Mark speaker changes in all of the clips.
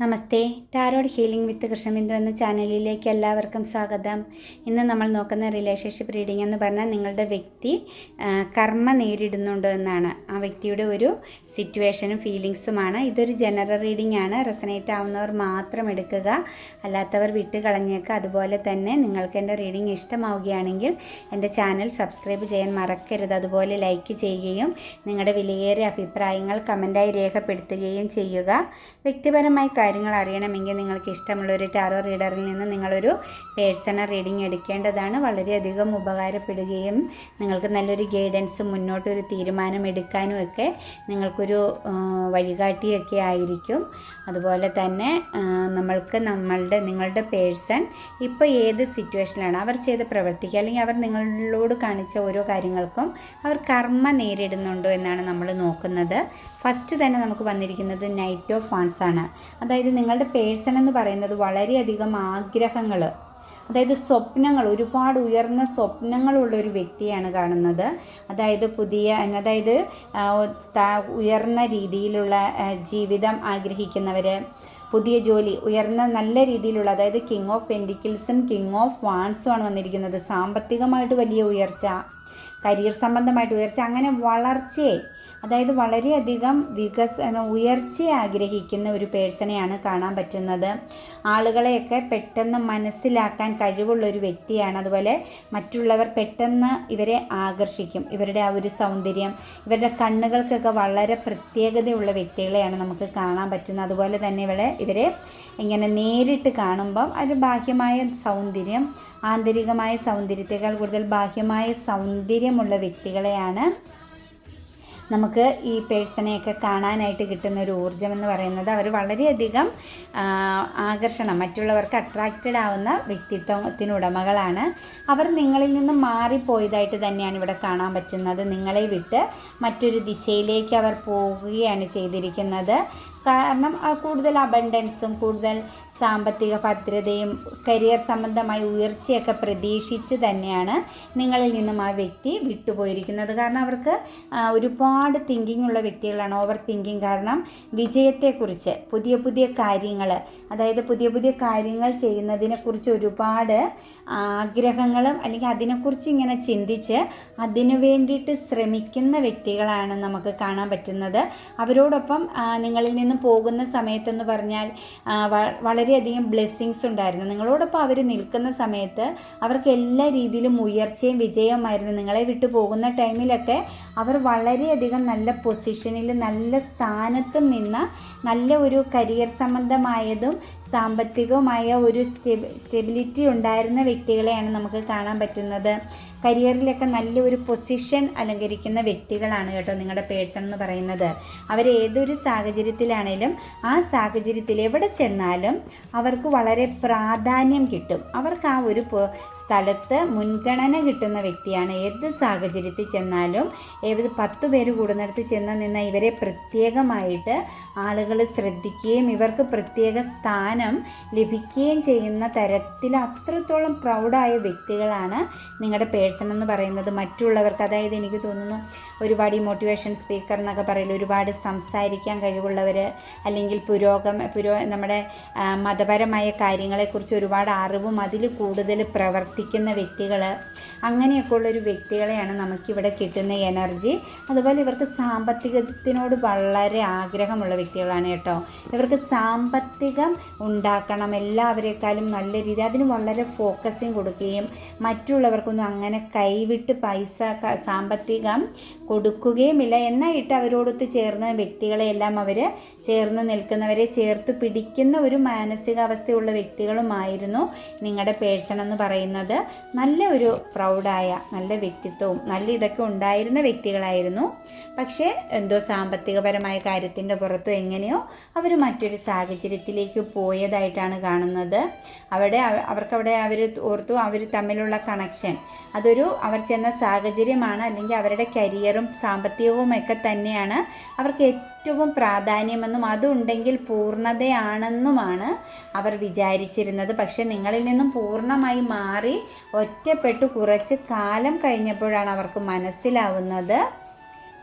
Speaker 1: Namaste. Tarot healing with Krishnabindu എന്ന ചാനലിലേക്ക് എല്ലാവർക്കും സ്വാഗതം. ഇന്ന് നമ്മൾ നോക്കുന്ന റിലേഷൻഷിപ്പ് റീഡിംഗ് എന്ന് പറഞ്ഞാൽ നിങ്ങളുടെ വ്യക്തി കർമ്മ നേരിടുന്നുണ്ടോ എന്നാണ്. ആ വ്യക്തിയുടെ ഒരു സിറ്റുവേഷനും ഫീലിങ്സുമാണ്. ഇതൊരു ജനറൽ റീഡിംഗ് ആണ്. റെസനേറ്റ് ആവുന്നവർ മാത്രം എടുക്കുക അല്ലാത്തവർ വിട്ട് കളഞ്ഞേക്കുക. അതുപോലെ തന്നെ നിങ്ങൾക്ക് എന്റെ റീഡിംഗ് ഇഷ്ടമാവുകയാണെങ്കിൽ എന്റെ ചാനൽ സബ്സ്ക്രൈബ് ചെയ്യാൻ മറക്കരുത്. അതുപോലെ ലൈക്ക് ചെയ്യുകയും നിങ്ങളുടെ വിലയേറിയ അഭിപ്രായങ്ങൾ കമന്റായി രേഖപ്പെടുത്തുകയും ചെയ്യുക. വ്യക്തിപരമായ കാര്യങ്ങൾ അറിയണമെങ്കിൽ നിങ്ങൾക്ക് ഇഷ്ടമുള്ള ഒരു ടാറോ റീഡറിൽ നിന്ന് നിങ്ങളൊരു പേഴ്സണൽ റീഡിംഗ് എടുക്കേണ്ടതാണ്. വളരെയധികം ഉപകാരപ്പെടുകയും നിങ്ങൾക്ക് നല്ലൊരു ഗൈഡൻസും മുന്നോട്ടൊരു തീരുമാനം എടുക്കാനും ഒക്കെ നിങ്ങൾക്കൊരു വഴികാട്ടിയൊക്കെ ആയിരിക്കും. അതുപോലെ തന്നെ നമ്മൾക്ക് നമ്മളുടെ നിങ്ങളുടെ പേഴ്സൺ ഇപ്പോൾ ഏത് സിറ്റുവേഷനിലാണ് അവർ ചെയ്ത് പ്രവർത്തിക്കുക. അല്ലെങ്കിൽ അവർ നിങ്ങളോട് കാണിച്ച ഓരോ കാര്യങ്ങൾക്കും അവർ കർമ്മ നേരിടുന്നുണ്ടോ എന്നാണ് നമ്മൾ നോക്കുന്നത്. ഫസ്റ്റ് തന്നെ നമുക്ക് വന്നിരിക്കുന്നത് നൈറ്റ് ഓഫ് ഫാൺസ് ആണ്. അതായത് നിങ്ങളുടെ പേഴ്സൺ എന്ന് പറയുന്നത് വളരെയധികം ആഗ്രഹങ്ങൾ അതായത് സ്വപ്നങ്ങൾ ഒരുപാട് ഉയർന്ന സ്വപ്നങ്ങളുള്ള ഒരു വ്യക്തിയാണ് കാണുന്നത്. അതായത് പുതിയ അതായത് ഉയർന്ന രീതിയിലുള്ള ജീവിതം ആഗ്രഹിക്കുന്നവർ പുതിയ ജോലി ഉയർന്ന നല്ല രീതിയിലുള്ള അതായത് കിങ് ഓഫ് പെൻഡിക്കിൾസും കിങ് ഓഫ് വാൺസും ആണ് വന്നിരിക്കുന്നത്. സാമ്പത്തികമായിട്ട് വലിയ ഉയർച്ച കരിയർ സംബന്ധമായിട്ട് ഉയർച്ച അങ്ങനെ വളർച്ചയെ അതായത് വളരെയധികം വികസന ഉയർച്ച ആഗ്രഹിക്കുന്ന ഒരു പേഴ്സണെയാണ് കാണാൻ പറ്റുന്നത്. ആളുകളെയൊക്കെ പെട്ടെന്ന് മനസ്സിലാക്കാൻ കഴിവുള്ള ഒരു വ്യക്തിയാണ്. അതുപോലെ മറ്റുള്ളവർ പെട്ടെന്ന് ഇവരെ ആകർഷിക്കും. ഇവരുടെ ആ ഒരു സൗന്ദര്യം ഇവരുടെ കണ്ണുകൾക്കൊക്കെ വളരെ പ്രത്യേകതയുള്ള വ്യക്തികളെയാണ് നമുക്ക് കാണാൻ പറ്റുന്നത്. അതുപോലെ തന്നെ ഇവളെ ഇവരെ ഇങ്ങനെ നേരിട്ട് കാണുമ്പം അത് ബാഹ്യമായ സൗന്ദര്യം ആന്തരികമായ സൗന്ദര്യത്തെക്കാൾ കൂടുതൽ ബാഹ്യമായ സൗന്ദര്യമുള്ള വ്യക്തികളെയാണ് നമുക്ക് ഈ പേഴ്സണെയൊക്കെ കാണാനായിട്ട് കിട്ടുന്ന ഒരു ഊർജം എന്ന് പറയുന്നത് അവർ വളരെയധികം ആകർഷണം മറ്റുള്ളവർക്ക് അട്രാക്റ്റഡ് ആവുന്ന വ്യക്തിത്വത്തിനുടമകളാണ് അവർ നിങ്ങളിൽ നിന്ന് മാറിപ്പോയതായിട്ട് തന്നെയാണ് ഇവിടെ കാണാൻ പറ്റുന്നത്. നിങ്ങളെ വിട്ട് മറ്റൊരു ദിശയിലേക്ക് അവർ പോവുകയാണ് ചെയ്തിരിക്കുന്നത്. കാരണം കൂടുതൽ അബണ്ടൻസും കൂടുതൽ സാമ്പത്തിക ഭദ്രതയും കരിയർ സംബന്ധമായി ഉയർച്ചയൊക്കെ പ്രതീക്ഷിച്ച് തന്നെയാണ് നിങ്ങളിൽ നിന്നും ആ വ്യക്തി വിട്ടുപോയിരിക്കുന്നത്. കാരണം അവർക്ക് ഒരുപാട് തിങ്കിങ് ഉള്ള വ്യക്തികളാണ്. ഓവർ തിങ്കിങ് കാരണം വിജയത്തെക്കുറിച്ച് പുതിയ പുതിയ കാര്യങ്ങൾ അതായത് പുതിയ പുതിയ കാര്യങ്ങൾ ചെയ്യുന്നതിനെക്കുറിച്ച് ഒരുപാട് ആഗ്രഹങ്ങളും അല്ലെങ്കിൽ അതിനെക്കുറിച്ച് ഇങ്ങനെ ചിന്തിച്ച് അതിനു വേണ്ടിയിട്ട് ശ്രമിക്കുന്ന വ്യക്തികളാണ് നമുക്ക് കാണാൻ പറ്റുന്നത്. അവരോടൊപ്പം നിങ്ങളിൽ നിന്ന് പോകുന്ന സമയത്തെന്ന് പറഞ്ഞാൽ വളരെയധികം ബ്ലെസ്സിങ്സ് ഉണ്ടായിരുന്നു. നിങ്ങളോടൊപ്പം അവർ നിൽക്കുന്ന സമയത്ത് അവർക്ക് എല്ലാ രീതിയിലും ഉയർച്ചയും വിജയവുമായിരുന്നു. നിങ്ങളെ വിട്ടു പോകുന്ന ടൈമിലൊക്കെ അവർ വളരെയധികം നല്ല പൊസിഷനിൽ നല്ല സ്ഥാനത്തും നിന്ന നല്ല ഒരു കരിയർ സംബന്ധമായതും സാമ്പത്തികവുമായ ഒരു സ്റ്റെബിലിറ്റി ഉണ്ടായിരുന്ന വ്യക്തികളെയാണ് നമുക്ക് കാണാൻ പറ്റുന്നത്. കരിയറിലൊക്കെ നല്ലൊരു പൊസിഷൻ അലങ്കരിക്കുന്ന വ്യക്തികളാണ് കേട്ടോ നിങ്ങളുടെ പേഴ്സൺ എന്ന് പറയുന്നത്. അവർ ഏതൊരു സാഹചര്യത്തിലാണേലും ആ സാഹചര്യത്തിൽ എവിടെ ചെന്നാലും അവർക്ക് വളരെ പ്രാധാന്യം കിട്ടും. അവർക്ക് ആ ഒരു സ്ഥലത്ത് മുൻഗണന കിട്ടുന്ന വ്യക്തിയാണ്. ഏത് സാഹചര്യത്തിൽ ചെന്നാലും ഏത് പത്ത് പേര് കൂടുന്നിടത്ത് ചെന്ന് നിന്ന ഇവരെ പ്രത്യേകമായിട്ട് ആളുകൾ ശ്രദ്ധിക്കുകയും ഇവർക്ക് പ്രത്യേക സ്ഥാനം ലഭിക്കുകയും ചെയ്യുന്ന തരത്തിൽ അത്രത്തോളം പ്രൗഡായ വ്യക്തികളാണ് നിങ്ങളുടെ പേഴ്സൺ. എന്ന് പറയുന്നത് മറ്റുള്ളവർക്ക്. അതായത് എനിക്ക് തോന്നുന്നു ഒരുപാട് ഈ മോട്ടിവേഷൻ സ്പീക്കർ എന്നൊക്കെ പറയില്ല ഒരുപാട് സംസാരിക്കാൻ കഴിവുള്ളവർ അല്ലെങ്കിൽ പുരോഗമ പുരോ നമ്മുടെ മതപരമായ കാര്യങ്ങളെക്കുറിച്ച് ഒരുപാട് അറിവും അതിൽ കൂടുതൽ പ്രവർത്തിക്കുന്ന വ്യക്തികൾ അങ്ങനെയൊക്കെ ഉള്ളൊരു വ്യക്തികളെയാണ് നമുക്കിവിടെ കിട്ടുന്ന എനർജി. അതുപോലെ ഇവർക്ക് സാമ്പത്തികത്തിനോട് വളരെ ആഗ്രഹമുള്ള വ്യക്തികളാണ് കേട്ടോ. ഇവർക്ക് സാമ്പത്തികം ഉണ്ടാക്കണം എല്ലാവരെക്കാളും നല്ല രീതി അതിന് വളരെ ഫോക്കസിങ് കൊടുക്കുകയും മറ്റുള്ളവർക്കൊന്നും അങ്ങനെ കൈവിട്ട് പൈസ സാമ്പത്തികം കൊടുക്കുകയുമില്ല. എന്നായിട്ട് അവരോടൊത്ത് ചേർന്ന വ്യക്തികളെയെല്ലാം അവർ ചേർന്ന് നിൽക്കുന്നവരെ ചേർത്ത് പിടിക്കുന്ന ഒരു മാനസികാവസ്ഥയുള്ള വ്യക്തികളുമായിരുന്നു നിങ്ങളുടെ പേഴ്സൺ എന്ന് പറയുന്നത്. നല്ല ഒരു പ്രൗഡായ നല്ല വ്യക്തിത്വവും നല്ല ഇതൊക്കെ ഉണ്ടായിരുന്ന വ്യക്തികളായിരുന്നു. പക്ഷേ എന്തോ സാമ്പത്തികപരമായ കാര്യത്തിന്റെ പുറത്തോ എങ്ങനെയോ അവർ മറ്റൊരു സാഹചര്യത്തിലേക്ക് പോയതായിട്ടാണ് കാണുന്നത്. അവിടെ അവർക്കവിടെ അവർ ഓർത്തു അവർ തമ്മിലുള്ള കണക്ഷൻ അതൊരു അവർ ചെന്ന സാഹചര്യമാണ് അല്ലെങ്കിൽ അവരുടെ കരിയറും സാമ്പത്തികവും ഒക്കെ തന്നെയാണ് അവർക്ക് ഏറ്റവും പ്രാധാന്യമെന്നും അതുണ്ടെങ്കിൽ പൂർണതയാണെന്നുമാണ് അവർ വിചാരിച്ചിരുന്നത്. പക്ഷെ നിങ്ങളിൽ നിന്നും പൂർണമായി മാറി ഒറ്റപ്പെട്ട് കുറച്ച് കാലം കഴിഞ്ഞപ്പോഴാണ് അവർക്ക് മനസ്സിലാവുന്നത്.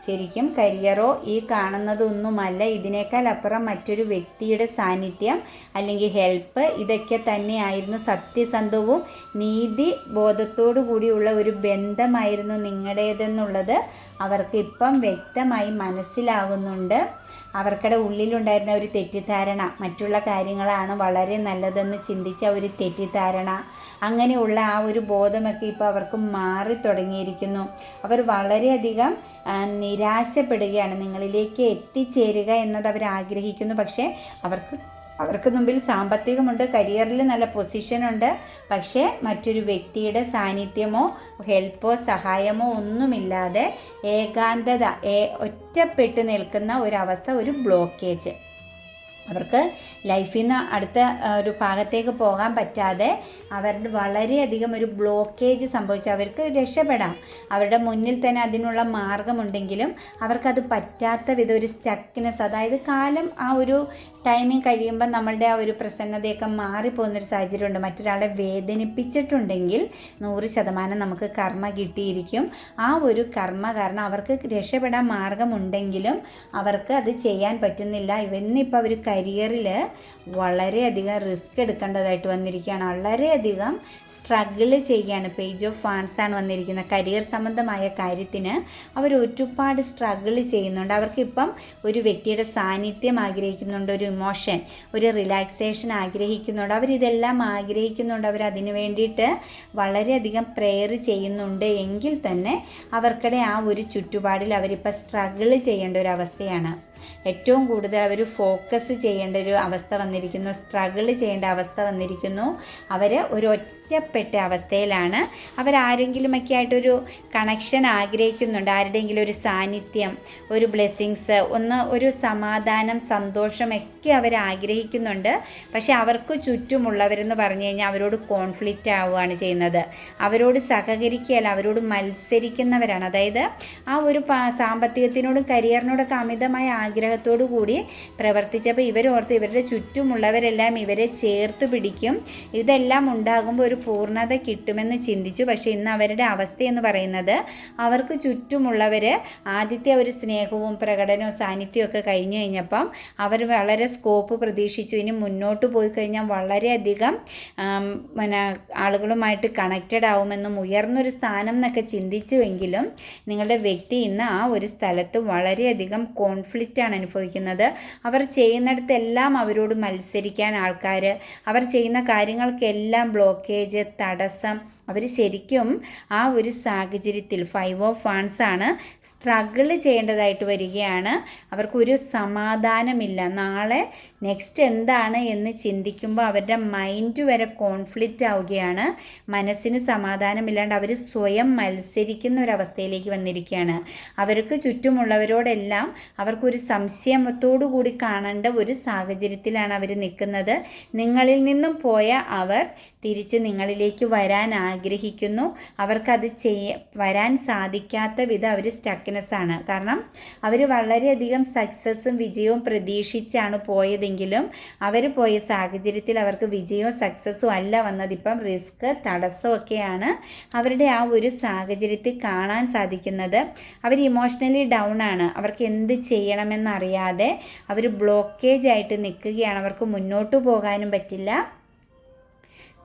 Speaker 1: ശരിക്കും കരിയറോ ഈ കാണുന്നതൊന്നുമല്ല. ഇതിനേക്കാൾ അപ്പുറം മറ്റൊരു വ്യക്തിയുടെ സാന്നിധ്യം അല്ലെങ്കിൽ ഹെൽപ്പ് ഇതൊക്കെ തന്നെയായിരുന്നു. സത്യസന്ധവും നീതി ബോധത്തോടു കൂടിയുള്ള ഒരു ബന്ധമായിരുന്നു നിങ്ങളുടേതെന്നുള്ളത്. അവർക്ക് ഇപ്പം വ്യക്തമായി മനസ്സിലാകുന്നുണ്ട് അവർക്കടെ ഉള്ളിലുണ്ടായിരുന്ന ഒരു തെറ്റിദ്ധാരണ മറ്റുള്ള കാര്യങ്ങളാണ് വളരെ നല്ലതെന്ന് ചിന്തിച്ച ഒരു തെറ്റിദ്ധാരണ അങ്ങനെയുള്ള ആ ഒരു ബോധമൊക്കെ ഇപ്പോൾ അവർക്ക് മാറി തുടങ്ങിയിരിക്കുന്നു. അവർ വളരെയധികം നിരാശപ്പെടുകയാണ് നിങ്ങളിലേക്ക് എത്തിച്ചേരുക എന്നത് അവർ ആഗ്രഹിക്കുന്നു പക്ഷേ അവർക്ക് അവർക്ക് മുമ്പിൽ സാമ്പത്തികമുണ്ട് കരിയറിൽ നല്ല പൊസിഷനുണ്ട് പക്ഷേ മറ്റൊരു വ്യക്തിയുടെ സാന്നിധ്യമോ ഹെൽപ്പോ സഹായമോ ഒന്നുമില്ലാതെ ഏകാന്തത ഏ ഒറ്റപ്പെട്ട് നിൽക്കുന്ന ഒരവസ്ഥ ഒരു ബ്ലോക്കേജ് അവർക്ക് ലൈഫിൽ നിന്ന് അടുത്ത ഒരു ഭാഗത്തേക്ക് പോകാൻ പറ്റാതെ അവരുടെ വളരെയധികം ഒരു ബ്ലോക്കേജ് സംഭവിച്ചു അവർക്ക് രക്ഷപ്പെടാം. അവരുടെ മുന്നിൽ തന്നെ അതിനുള്ള മാർഗമുണ്ടെങ്കിലും അവർക്കത് പറ്റാത്ത വിധം ഒരു സ്റ്റക്കിനെസ് അതായത് കാലം ആ ഒരു ടൈമിങ് കഴിയുമ്പോൾ നമ്മളുടെ ആ ഒരു പ്രസന്നതയൊക്കെ മാറിപ്പോകുന്നൊരു സാഹചര്യമുണ്ട്. മറ്റൊരാളെ വേദനിപ്പിച്ചിട്ടുണ്ടെങ്കിൽ നൂറ് ശതമാനം നമുക്ക് കർമ്മ കിട്ടിയിരിക്കും. ആ ഒരു കർമ്മ കാരണം അവർക്ക് രക്ഷപ്പെടാൻ മാർഗമുണ്ടെങ്കിലും അവർക്ക് അത് ചെയ്യാൻ പറ്റുന്നില്ല. ഇവന്നിപ്പോൾ അവർ കരിയറിൽ വളരെയധികം റിസ്ക് എടുക്കേണ്ടതായിട്ട് വന്നിരിക്കുകയാണ്. വളരെയധികം സ്ട്രഗിൾ ചെയ്യുകയാണ് പേജ് ഓഫ് ഫാൻസ് ആണ് വന്നിരിക്കുന്നത്. കരിയർ സംബന്ധമായ കാര്യത്തിന് അവർ ഒരുപാട് സ്ട്രഗിൾ ചെയ്യുന്നുണ്ട്. അവർക്കിപ്പം ഒരു വ്യക്തിയുടെ സാന്നിധ്യം ആഗ്രഹിക്കുന്നുണ്ട്. ഒരു ഇമോഷൻ ഒരു റിലാക്സേഷൻ ആഗ്രഹിക്കുന്നുണ്ട്. അവരിതെല്ലാം ആഗ്രഹിക്കുന്നുണ്ട്. അവർ അതിനു വേണ്ടിയിട്ട് വളരെയധികം പ്രെയർ ചെയ്യുന്നുണ്ട്. എങ്കിൽ തന്നെ അവർക്കിടെ ആ ഒരു ചുറ്റുപാടിൽ അവരിപ്പോൾ സ്ട്രഗിൾ ചെയ്യേണ്ട ഒരു അവസ്ഥയാണ്. ഏറ്റവും കൂടുതൽ അവർ ഫോക്കസ് ചെയ്യേണ്ട ഒരു അവസ്ഥ വന്നിരിക്കുന്നു. സ്ട്രഗിൾ ചെയ്യേണ്ട അവസ്ഥ വന്നിരിക്കുന്നു. അവർ ഒരു ഒറ്റപ്പെട്ട അവസ്ഥയിലാണ്. അവരാരെങ്കിലുമൊക്കെ ആയിട്ടൊരു കണക്ഷൻ ആഗ്രഹിക്കുന്നുണ്ട്. ആരുടെയെങ്കിലും ഒരു സാന്നിധ്യം ഒരു ബ്ലെസ്സിങ്സ് ഒന്ന് ഒരു സമാധാനം സന്തോഷമൊക്കെ അവർ ആഗ്രഹിക്കുന്നുണ്ട് പക്ഷെ അവർക്ക് ചുറ്റുമുള്ളവരെന്ന് പറഞ്ഞു കഴിഞ്ഞാൽ അവരോട് കോൺഫ്ലിക്റ്റ് ആവുകയാണ് ചെയ്യുന്നത്. അവരോട് സഹകരിക്കുകയല്ല അവരോട് മത്സരിക്കുന്നവരാണ്. അതായത് ആ ഒരു സാമ്പത്തികത്തിനോടും കരിയറിനോടൊക്കെ അമിതമായ ആഗ്രഹത്തോടു കൂടി പ്രവർത്തിച്ചപ്പോൾ ഇവരോർത്ത് ഇവരുടെ ചുറ്റുമുള്ളവരെല്ലാം ഇവരെ ചേർത്ത് പിടിക്കും. ഇതെല്ലാം ഉണ്ടാകുമ്പോൾ ഒരു പൂർണത കിട്ടുമെന്ന് ചിന്തിച്ചു. പക്ഷേ ഇന്ന് അവരുടെ അവസ്ഥ എന്ന് പറയുന്നത് അവർക്ക് ചുറ്റുമുള്ളവർ ആദ്യത്തെ ഒരു സ്നേഹവും പ്രകടനവും സാന്നിധ്യവും ഒക്കെ കഴിഞ്ഞു കഴിഞ്ഞപ്പം അവർ വളരെ സ്കോപ്പ് പ്രതീക്ഷിച്ചു. ഇനി മുന്നോട്ട് പോയി കഴിഞ്ഞാൽ വളരെയധികം പിന്നെ ആളുകളുമായിട്ട് കണക്റ്റഡ് ആവുമെന്നും ഉയർന്നൊരു സ്ഥാനം എന്നൊക്കെ ചിന്തിച്ചുവെങ്കിലും നിങ്ങളുടെ വ്യക്തി ഇന്ന് ആ ഒരു സ്ഥലത്ത് വളരെയധികം കോൺഫ്ലിക്റ്റ് ആണ് അനുഭവിക്കുന്നത്. അവർ ചെയ്യുന്നിടത്തെല്ലാം അവരോട് മത്സരിക്കാൻ ആൾക്കാർ അവർ ചെയ്യുന്ന കാര്യങ്ങൾക്കെല്ലാം ബ്ലോക്കേജ് തടസ്സം അവർ ശരിക്കും ആ ഒരു സാഹചര്യത്തിൽ ഫൈവ് ഓഫ് ഫാൻസ് ആണ് സ്ട്രഗിൾ ചെയ്യേണ്ടതായിട്ട് വരികയാണ്. അവർക്കൊരു സമാധാനമില്ല. നാളെ നെക്സ്റ്റ് എന്താണ് എന്ന് ചിന്തിക്കുമ്പോൾ അവരുടെ മൈൻഡ് വരെ കോൺഫ്ലിക്റ്റ് ആവുകയാണ്. മനസ്സിന് സമാധാനമില്ലാണ്ട് അവർ സ്വയം മത്സരിക്കുന്ന ഒരവസ്ഥയിലേക്ക് വന്നിരിക്കുകയാണ്. അവർക്ക് ചുറ്റുമുള്ളവരോടെല്ലാം അവർക്കൊരു സംശയത്തോടു കൂടി കാണേണ്ട ഒരു സാഹചര്യത്തിലാണ് അവർ നിൽക്കുന്നത്. നിങ്ങളിൽ നിന്നും പോയ അവർ തിരിച്ച് നിങ്ങളിലേക്ക് വരാൻ ആഗ്രഹിക്കുന്നു. അവർക്കത് ചെയ്യ വരാൻ സാധിക്കാത്ത വിധം അവർ സ്റ്റക്നെസ്സാണ് കാരണം അവർ വളരെയധികം സക്സസ്സും വിജയവും പ്രതീക്ഷിച്ചാണ് പോയതെങ്കിലും അവർ പോയ സാഹചര്യത്തിൽ അവർക്ക് വിജയവും സക്സസ്സും അല്ല വന്നത്. ഇപ്പം റിസ്ക് തടസ്സമൊക്കെയാണ് അവരുടെ ആ ഒരു സാഹചര്യത്തിൽ കാണാൻ സാധിക്കുന്നത്. അവർ ഇമോഷണലി ഡൗൺ ആണ്. അവർക്ക് എന്ത് ചെയ്യണമെന്നറിയാതെ അവർ ബ്ലോക്കേജ് ആയിട്ട് നിൽക്കുകയാണ്. അവർക്ക് മുന്നോട്ട് പോകാനും പറ്റില്ല.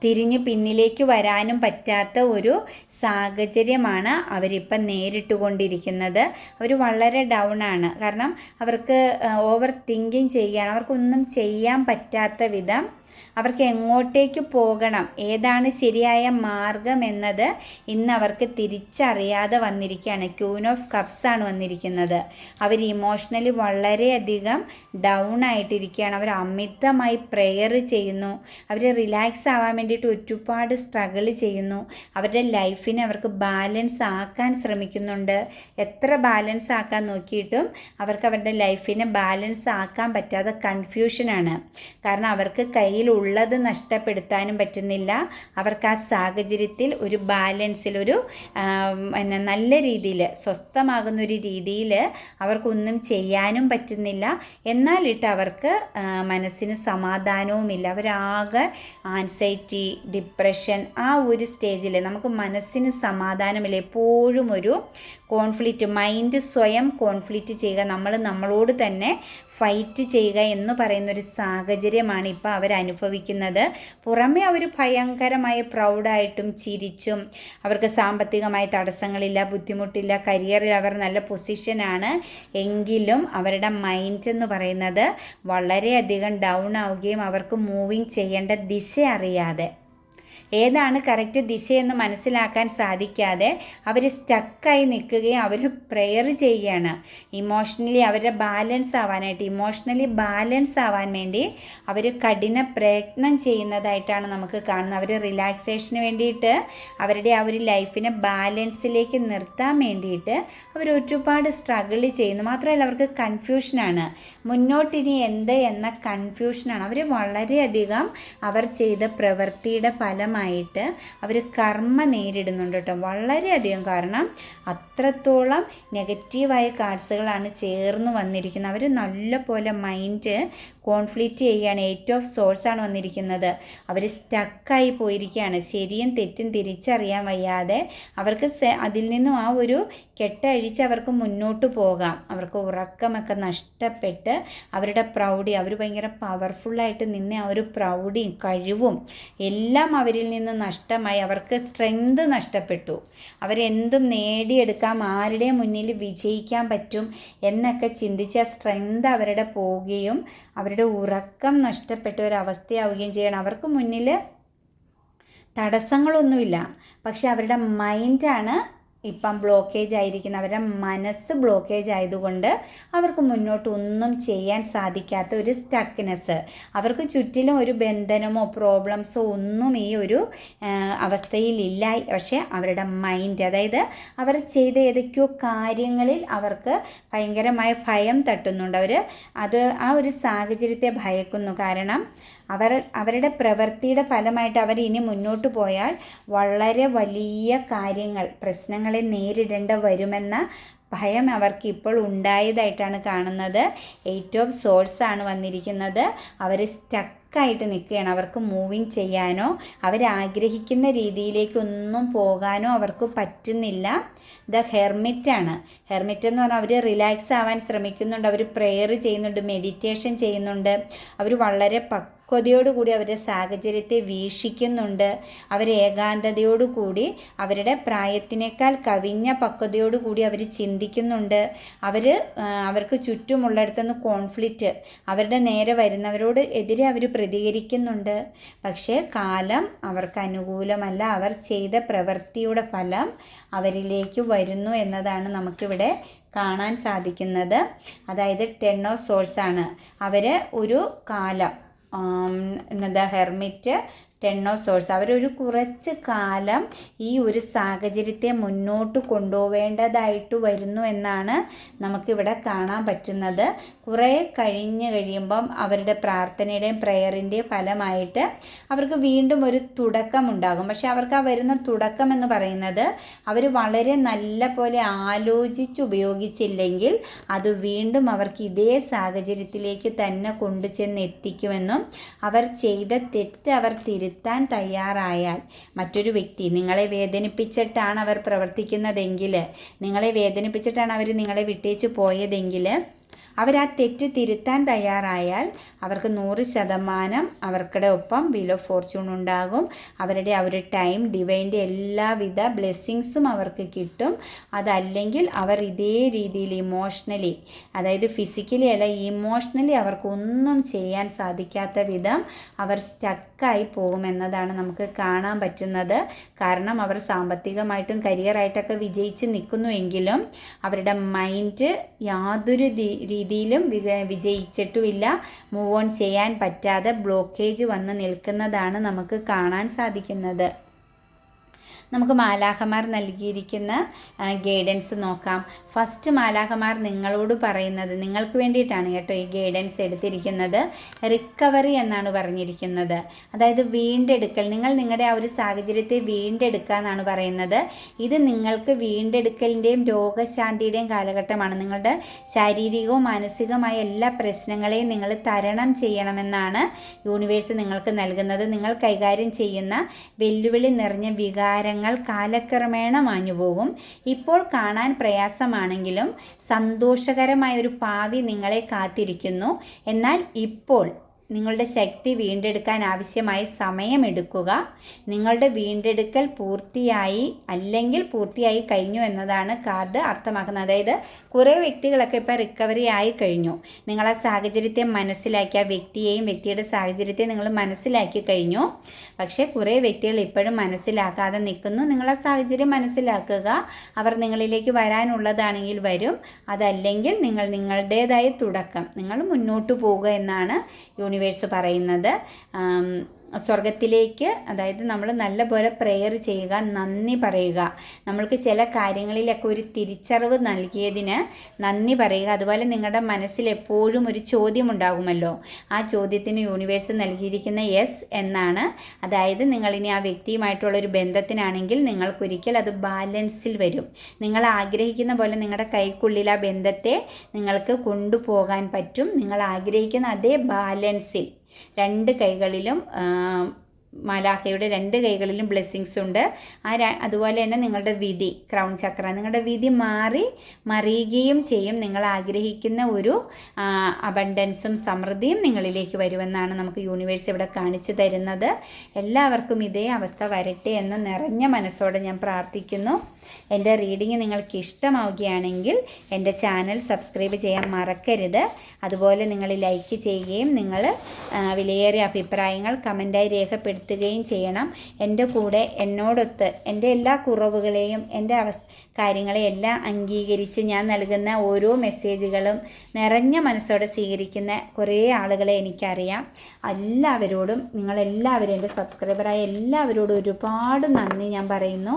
Speaker 1: തിരിഞ്ഞു പിന്നിലേക്ക് വരാനും പറ്റാത്ത ഒരു സാഹചര്യമാണ് അവരിപ്പം നേരിട്ടുകൊണ്ടിരിക്കുന്നത്. അവർ വളരെ ഡൗൺ ആണ്. കാരണം അവർക്ക് ഓവർ തിങ്കിങ് ചെയ്യാൻ അവർക്കൊന്നും ചെയ്യാൻ പറ്റാത്ത വിധം അവർക്ക് എങ്ങോട്ടേക്ക് പോകണം? ഏതാണ് ശരിയായ മാർഗം എന്നത് ഇന്ന് അവർക്ക് തിരിച്ചറിയാതെ വന്നിരിക്കുകയാണ്. ക്യൂൻ ഓഫ് കപ്സ് ആണ് വന്നിരിക്കുന്നത്. അവർ ഇമോഷണലി വളരെയധികം ഡൗൺ ആയിട്ടിരിക്കുകയാണ്. അവർ അമിതമായി പ്രെയർ ചെയ്യുന്നു. അവർ റിലാക്സ് ആവാൻ വേണ്ടിയിട്ട് ഒരുപാട് സ്ട്രഗിൾ ചെയ്യുന്നു. അവരുടെ ലൈഫിനെ അവർക്ക് ബാലൻസ് ആക്കാൻ ശ്രമിക്കുന്നുണ്ട്. എത്ര ബാലൻസ് ആക്കാൻ നോക്കിയിട്ടും അവർക്ക് അവരുടെ ലൈഫിനെ ബാലൻസ് ആക്കാൻ പറ്റാതെ കൺഫ്യൂഷനാണ് കാരണം അവർക്ക് കൈ കയ്യിലുള്ളത് നഷ്ടപ്പെടുത്താനും പറ്റുന്നില്ല. അവർക്ക് ആ സാഹചര്യത്തിൽ ഒരു ബാലൻസിലൊരു പിന്നെ നല്ല രീതിയിൽ സ്വസ്ഥമാകുന്ന ഒരു രീതിയിൽ അവർക്കൊന്നും ചെയ്യാനും പറ്റുന്നില്ല. എന്നാലിട്ട് അവർക്ക് മനസ്സിന് സമാധാനവുമില്ല. അവരാകെ ആൻസൈറ്റി ഡിപ്രഷൻ ആ ഒരു സ്റ്റേജിൽ നമുക്ക് മനസ്സിന് സമാധാനമില്ല. എപ്പോഴും ഒരു കോൺഫ്ലിക്റ്റ് മൈൻഡ് സ്വയം കോൺഫ്ലിക്റ്റ് ചെയ്യുക. നമ്മൾ നമ്മളോട് തന്നെ ഫൈറ്റ് ചെയ്യുക എന്ന് പറയുന്ന ഒരു സാഹചര്യമാണ് ഇപ്പോൾ അവർ അനുഭവിക്കുന്നത് പുറമേ അവർ ഭയങ്കരമായ പ്രൗഡായിട്ടും ചിരിച്ചും അവർക്ക് സാമ്പത്തികമായ തടസ്സങ്ങളില്ല ബുദ്ധിമുട്ടില്ല കരിയറിൽ അവർ നല്ല പൊസിഷനാണ് എങ്കിലും അവരുടെ മൈൻഡ് എന്ന് പറയുന്നത് വളരെയധികം ഡൗൺ ആവുകയും അവർക്ക് മൂവിങ് ചെയ്യേണ്ട ദിശ അറിയാതെ. ഏതാണ് കറക്റ്റ് ദിശയെന്ന് മനസ്സിലാക്കാൻ സാധിക്കാതെ അവർ സ്റ്റക്കായി നിൽക്കുകയും അവർ പ്രെയർ ചെയ്യുകയാണ്. ഇമോഷണലി അവരുടെ ബാലൻസ് ആവാനായിട്ട് ഇമോഷണലി ബാലൻസ് ആവാൻ വേണ്ടി അവർ കഠിന പ്രയത്നം ചെയ്യുന്നതായിട്ടാണ് നമുക്ക് കാണുന്നത്. അവർ റിലാക്സേഷന് വേണ്ടിയിട്ട് അവരുടെ ആ ഒരു ലൈഫിനെ ബാലൻസിലേക്ക് നിർത്താൻ വേണ്ടിയിട്ട് അവർ ഒരുപാട് സ്ട്രഗിൾ ചെയ്യുന്നു. മാത്രമല്ല അവർക്ക് കൺഫ്യൂഷനാണ് മുന്നോട്ടിനി എന്ത് എന്ന കൺഫ്യൂഷനാണ് അവർ വളരെയധികം അവർ ചെയ്ത പ്രവൃത്തിയുടെ ഫലമായി ആയിട്ട് അവർ കർമ്മ നേരിടുന്നുണ്ട് കേട്ടോ. വളരെയധികം കാരണം അത്രത്തോളം നെഗറ്റീവായ കാർഡ്സുകളാണ് ചേർന്ന് വന്നിരിക്കുന്നത്. അവർ നല്ലപോലെ മൈൻഡ് കോൺഫ്ലിക്റ്റ് ചെയ്യുകയാണ്. എയ്റ്റ് ഓഫ് സോഴ്സ് ആണ് വന്നിരിക്കുന്നത്. അവർ സ്റ്റക്കായി പോയിരിക്കുകയാണ്. ശരിയും തെറ്റും തിരിച്ചറിയാൻ വയ്യാതെ അവർക്ക് അതിൽ നിന്നും ആ ഒരു കെട്ടഴിച്ച് അവർക്ക് മുന്നോട്ട് പോകാം. അവർക്ക് ഉറക്കമൊക്കെ നഷ്ടപ്പെട്ട് അവരുടെ പ്രൗഢി അവർ ഭയങ്കര പവർഫുള്ളായിട്ട് നിന്ന ആ ഒരു പ്രൗഢിയും കഴിവും എല്ലാം അവരിൽ നിന്ന് നഷ്ടമായി. അവർക്ക് സ്ട്രെങ്ത് നഷ്ടപ്പെട്ടു. അവരെന്തും നേടിയെടുക്കാം ആരുടെ മുന്നിൽ വിജയിക്കാൻ പറ്റും എന്നൊക്കെ ചിന്തിച്ച സ്ട്രെങ്ത് അവരുടെ പോവുകയും അവരുടെ ഉറക്കം നഷ്ടപ്പെട്ട ഒരവസ്ഥയാവുകയും ചെയ്യണം. അവർക്ക് മുന്നിൽ തടസ്സങ്ങളൊന്നുമില്ല. പക്ഷെ അവരുടെ മൈൻഡാണ് ഇപ്പം ബ്ലോക്കേജ് ആയിരിക്കുന്ന അവരുടെ മനസ്സ് ബ്ലോക്കേജ് ആയതുകൊണ്ട് അവർക്ക് മുന്നോട്ട് ഒന്നും ചെയ്യാൻ സാധിക്കാത്ത ഒരു സ്റ്റക്നെസ് അവർക്ക് ചുറ്റിലും ഒരു ബന്ധനമോ പ്രോബ്ലംസോ ഒന്നും ഈ ഒരു അവസ്ഥയിലില്ല. പക്ഷേ അവരുടെ മൈൻഡ് അതായത് അവർ ചെയ്ത ഏതൊക്കെയോ കാര്യങ്ങളിൽ അവർക്ക് ഭയങ്കരമായ ഭയം തട്ടുന്നുണ്ട്. അവർ അത് ആ ഒരു സാഹചര്യത്തെ ഭയക്കുന്നു. കാരണം അവർ അവരുടെ പ്രവൃത്തിയുടെ ഫലമായിട്ട് അവർ ഇനി മുന്നോട്ട് പോയാൽ വളരെ വലിയ കാര്യങ്ങൾ പ്രശ്നങ്ങളെ നേരിടേണ്ട വരുമെന്ന ഭയം അവർക്ക് ഇപ്പോൾ ഉണ്ടായതായിട്ടാണ് കാണുന്നത്. എയ്റ്റ് ഓഫ് സോഴ്സ് ആണ് വന്നിരിക്കുന്നത്. അവർ സ്റ്റക്കായിട്ട് നിൽക്കുകയാണ്. അവർക്ക് മൂവിങ് ചെയ്യാനോ അവരാഗ്രഹിക്കുന്ന രീതിയിലേക്കൊന്നും പോകാനോ അവർക്ക് പറ്റുന്നില്ല. ദ ഹെർമിറ്റാണ് ഹെർമിറ്റ് എന്ന് പറഞ്ഞാൽ അവർ റിലാക്സ് ആവാൻ ശ്രമിക്കുന്നുണ്ട്. അവർ പ്രെയർ ചെയ്യുന്നുണ്ട് മെഡിറ്റേഷൻ ചെയ്യുന്നുണ്ട്. അവർ വളരെ പക്ക പക്വതയോടുകൂടി അവരുടെ സാഹചര്യത്തെ വീക്ഷിക്കുന്നുണ്ട്. അവർ ഏകാന്തതയോടുകൂടി അവരുടെ പ്രായത്തിനേക്കാൾ കവിഞ്ഞ പക്വതയോടുകൂടി അവർ ചിന്തിക്കുന്നുണ്ട്. അവർ അവർക്ക് ചുറ്റുമുള്ളിടത്തുനിന്ന് കോൺഫ്ലിക്റ്റ് അവരുടെ നേരെ വരുന്നവരോട് എതിരെ അവർ പ്രതികരിക്കുന്നുണ്ട്. പക്ഷേ കാലം അവർക്ക് അനുകൂലമല്ല. അവർ ചെയ്ത പ്രവൃത്തിയുടെ ഫലം അവരിലേക്ക് വരുന്നു എന്നതാണ് നമുക്കിവിടെ കാണാൻ സാധിക്കുന്നത്. അതായത് ടെൻ ഓഫ് സോഴ്സാണ് അവർ ഒരു കാലം the hermit ten of swords അവരൊരു കുറച്ച് കാലം ഈ ഒരു സാഹചര്യത്തെ മുന്നോട്ട് കൊണ്ടുപോവേണ്ടതായിട്ട് വരുന്നു എന്നാണ് നമുക്കിവിടെ കാണാൻ പറ്റുന്നത്. കുറേ കഴിഞ്ഞ് കഴിയുമ്പം അവരുടെ പ്രാർത്ഥനയുടെയും പ്രയറിന്റെയും ഫലമായിട്ട് അവർക്ക് വീണ്ടും ഒരു തുടക്കം ഉണ്ടാകും. പക്ഷെ അവർക്ക് ആ വരുന്ന തുടക്കം എന്ന് പറയുന്നത് അവർ വളരെ നല്ല പോലെ ആലോചിച്ച് ഉപയോഗിച്ചില്ലെങ്കിൽ അത് വീണ്ടും അവർക്ക് ഇതേ സാഹചര്യത്തിലേക്ക് തന്നെ കൊണ്ടുചെന്ന് എത്തിക്കുമെന്നും അവർ ചെയ്ത തെറ്റ് അവർ തിരു തിരുത്താൻ തയ്യാറായാൽ മറ്റൊരു വ്യക്തി നിങ്ങളെ വേദനിപ്പിച്ചിട്ടാണ് അവർ പ്രവർത്തിക്കുന്നതെങ്കിൽ നിങ്ങളെ വേദനിപ്പിച്ചിട്ടാണ് അവർ നിങ്ങളെ വിട്ടേച്ച് പോയതെങ്കിൽ അവർ ആ തെറ്റ് തിരുത്താൻ തയ്യാറായാൽ അവർക്ക് നൂറ് ശതമാനം അവർക്കുടെ ഒപ്പം വീൽ ഓഫ് ഫോർച്യൂൺ ഉണ്ടാകും. അവരുടെ ആ ഒരു ടൈം ഡിവൈന്റെ എല്ലാവിധ ബ്ലെസ്സിങ്സും അവർക്ക് കിട്ടും. അതല്ലെങ്കിൽ അവർ ഇതേ രീതിയിൽ ഇമോഷണലി അതായത് ഫിസിക്കലി അല്ല ഇമോഷണലി അവർക്കൊന്നും ചെയ്യാൻ സാധിക്കാത്ത വിധം അവർ സ്റ്റക്കായി പോകുമെന്നതാണ് നമുക്ക് കാണാൻ പറ്റുന്നത്. കാരണം അവർ സാമ്പത്തികമായിട്ടും കരിയറായിട്ടൊക്കെ വിജയിച്ച് നിൽക്കുന്നുവെങ്കിലും അവരുടെ മൈൻഡ് യാതൊരു രീതിയിലും വിജയിച്ചിട്ടുമില്ല. മൂവ് ഓൺ ചെയ്യാൻ പറ്റാതെ ബ്ലോക്കേജ് വന്ന് നിൽക്കുന്നതാണ് നമുക്ക് കാണാൻ സാധിക്കുന്നത്. നമുക്ക് മാലാഹമാർ നൽകിയിരിക്കുന്ന ഗൈഡൻസ് നോക്കാം. ഫസ്റ്റ് മാലാഹമാർ നിങ്ങളോട് പറയുന്നത് നിങ്ങൾക്ക് വേണ്ടിയിട്ടാണ് കേട്ടോ ഈ ഗൈഡൻസ് എടുത്തിരിക്കുന്നത്. റിക്കവറി എന്നാണ് പറഞ്ഞിരിക്കുന്നത്. അതായത് വീണ്ടെടുക്കൽ നിങ്ങൾ നിങ്ങളുടെ ആ ഒരു സാഹചര്യത്തെ വീണ്ടെടുക്കുക എന്നാണ് പറയുന്നത്. ഇത് നിങ്ങൾക്ക് വീണ്ടെടുക്കലിന്റെയും രോഗശാന്തിയുടെയും കാലഘട്ടമാണ്. നിങ്ങളുടെ ശാരീരികവും മാനസികമായ എല്ലാ പ്രശ്നങ്ങളെയും നിങ്ങൾ തരണം ചെയ്യണമെന്നാണ് യൂണിവേഴ്സ് നിങ്ങൾക്ക് നൽകുന്നത്. നിങ്ങൾ കൈകാര്യം ചെയ്യുന്ന വെല്ലുവിളി നിറഞ്ഞ വികാരങ്ങൾ കാലക്രമേണ മാഞ്ഞുപോകും ഇപ്പോൾ കാണാൻ പ്രയാസമാണെങ്കിലും സന്തോഷകരമായ ഒരു ഭാവി നിങ്ങളെ കാത്തിരിക്കുന്നു. എന്നാൽ ഇപ്പോൾ നിങ്ങളുടെ ശക്തി വീണ്ടെടുക്കാൻ ആവശ്യമായ സമയമെടുക്കുക. നിങ്ങളുടെ വീണ്ടെടുക്കൽ പൂർത്തിയായി അല്ലെങ്കിൽ പൂർത്തിയായി കഴിഞ്ഞു എന്നതാണ് കാർഡ് അർത്ഥമാക്കുന്നത്. അതായത് കുറേ വ്യക്തികളൊക്കെ ഇപ്പോൾ റിക്കവറി ആയി കഴിഞ്ഞു. നിങ്ങൾ ആ സാഹചര്യത്തെ മനസ്സിലാക്കി ആ വ്യക്തിയെയും വ്യക്തിയുടെ സാഹചര്യത്തെ നിങ്ങൾ മനസ്സിലാക്കി കഴിഞ്ഞു. പക്ഷേ കുറേ വ്യക്തികൾ ഇപ്പോഴും മനസ്സിലാക്കാതെ നിൽക്കുന്നു. നിങ്ങൾ ആ സാഹചര്യം മനസ്സിലാക്കുക. അവർ നിങ്ങളിലേക്ക് വരാനുള്ളതാണെങ്കിൽ വരും. അതല്ലെങ്കിൽ നിങ്ങൾ നിങ്ങളുടേതായ തുടക്കം. നിങ്ങൾ മുന്നോട്ട് പോവുക എന്നാണ് യൂണിവേഴ്സ് പറയുന്നത്. സ്വർഗത്തിലേക്ക് അതായത് നമ്മൾ നല്ലപോലെ പ്രെയർ ചെയ്യുക നന്ദി പറയുക. നമ്മൾക്ക് ചില കാര്യങ്ങളിലൊക്കെ ഒരു തിരിച്ചറിവ് നൽകിയതിന് നന്ദി പറയുക. അതുപോലെ നിങ്ങളുടെ മനസ്സിൽ എപ്പോഴും ഒരു ചോദ്യം ഉണ്ടാകുമല്ലോ ആ ചോദ്യത്തിന് യൂണിവേഴ്സ് നൽകിയിരിക്കുന്ന യെസ് എന്നാണ്. അതായത് നിങ്ങളിനി ആ വ്യക്തിയുമായിട്ടുള്ള ഒരു ബന്ധത്തിനാണെങ്കിൽ നിങ്ങൾക്കൊരിക്കൽ അത് ബാലൻസിൽ വരും. നിങ്ങൾ ആഗ്രഹിക്കുന്ന പോലെ നിങ്ങളുടെ കൈക്കുള്ളിൽ ആ ബന്ധത്തെ നിങ്ങൾക്ക് കൊണ്ടുപോകാൻ പറ്റും. നിങ്ങൾ ആഗ്രഹിക്കുന്ന അതേ ബാലൻസിൽ രണ്ട് കൈകളിലും മാലാഖയുടെ രണ്ട് കൈകളിലും ബ്ലെസ്സിങ്സ് ഉണ്ട്. ആ അതുപോലെ തന്നെ നിങ്ങളുടെ വിധി ക്രൗൺ ചക്ര നിങ്ങളുടെ വിധി മാറി മറിയുകയും ചെയ്യും. നിങ്ങൾ ആഗ്രഹിക്കുന്ന ഒരു അബണ്ടൻസും സമൃദ്ധിയും നിങ്ങളിലേക്ക് വരുമെന്നാണ് നമുക്ക് യൂണിവേഴ്സ് ഇവിടെ കാണിച്ചു തരുന്നത്. എല്ലാവർക്കും ഇതേ അവസ്ഥ വരട്ടെ എന്ന് നിറഞ്ഞ മനസ്സോടെ ഞാൻ പ്രാർത്ഥിക്കുന്നു. എന്റെ റീഡിങ് നിങ്ങൾക്ക് ഇഷ്ടമാവുകയാണെങ്കിൽ എന്റെ ചാനൽ സബ്സ്ക്രൈബ് ചെയ്യാൻ മറക്കരുത്. അതുപോലെ നിങ്ങൾ ലൈക്ക് ചെയ്യുകയും നിങ്ങൾ വിലയേറിയ അഭിപ്രായങ്ങൾ കമന്റായി രേഖപ്പെടുത്തി വരുത്തുകയും ചെയ്യണം. എന്റെ കൂടെ എന്നോടൊത്ത് എന്റെ എല്ലാ കുറവുകളെയും എന്റെ അവസ്ഥ കാര്യങ്ങളെയെല്ലാം അംഗീകരിച്ച് ഞാൻ നൽകുന്ന ഓരോ മെസ്സേജുകളും നിറഞ്ഞ മനസ്സോടെ സ്വീകരിക്കുന്ന കുറേ ആളുകളെ എനിക്കറിയാം. എല്ലാവരോടും നിങ്ങളെല്ലാവരും എന്റെ സബ്സ്ക്രൈബറായ എല്ലാവരോടും ഒരുപാട് നന്ദി ഞാൻ പറയുന്നു.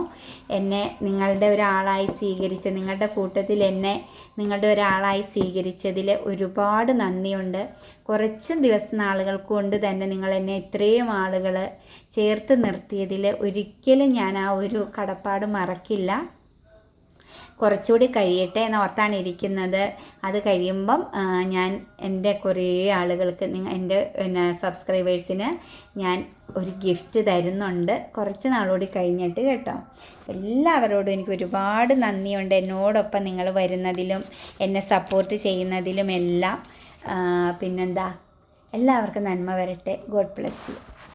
Speaker 1: എന്നെ നിങ്ങളുടെ ഒരാളായി സ്വീകരിച്ച് നിങ്ങളുടെ കൂട്ടത്തിൽ എന്നെ നിങ്ങളുടെ ഒരാളായി സ്വീകരിച്ചതിൽ ഒരുപാട് നന്ദിയുണ്ട്. കുറച്ച് ദിവസം നാളുകൾ കൊണ്ട് തന്നെ നിങ്ങൾ എന്നെ ഇത്രയും ആളുകൾ ചേർത്ത് നിർത്തിയതിൽ ഒരിക്കലും ഞാൻ ആ ഒരു കടപ്പാട് മറക്കില്ല. കുറച്ചുകൂടി കഴിയട്ടെ എന്നോർത്താണ് ഇരിക്കുന്നത്. അത് കഴിയുമ്പം ഞാൻ എന്റെ കുറേ ആളുകൾക്ക് നിങ്ങൾ എന്റെ പിന്നെ സബ്സ്ക്രൈബേഴ്സിന് ഞാൻ ഒരു ഗിഫ്റ്റ് തരുന്നുണ്ട്. കുറച്ച് നാളോടി കഴിഞ്ഞിട്ട് കേട്ടോ. എല്ലാവരോടും എനിക്ക് ഒരുപാട് നന്ദിയുണ്ട്. എന്നോടൊപ്പം നിങ്ങൾ വരുന്നതിലും എന്നെ സപ്പോർട്ട് ചെയ്യുന്നതിലും എല്ലാം. പിന്നെന്താ? എല്ലാവർക്കും നന്മ വരട്ടെ. God bless you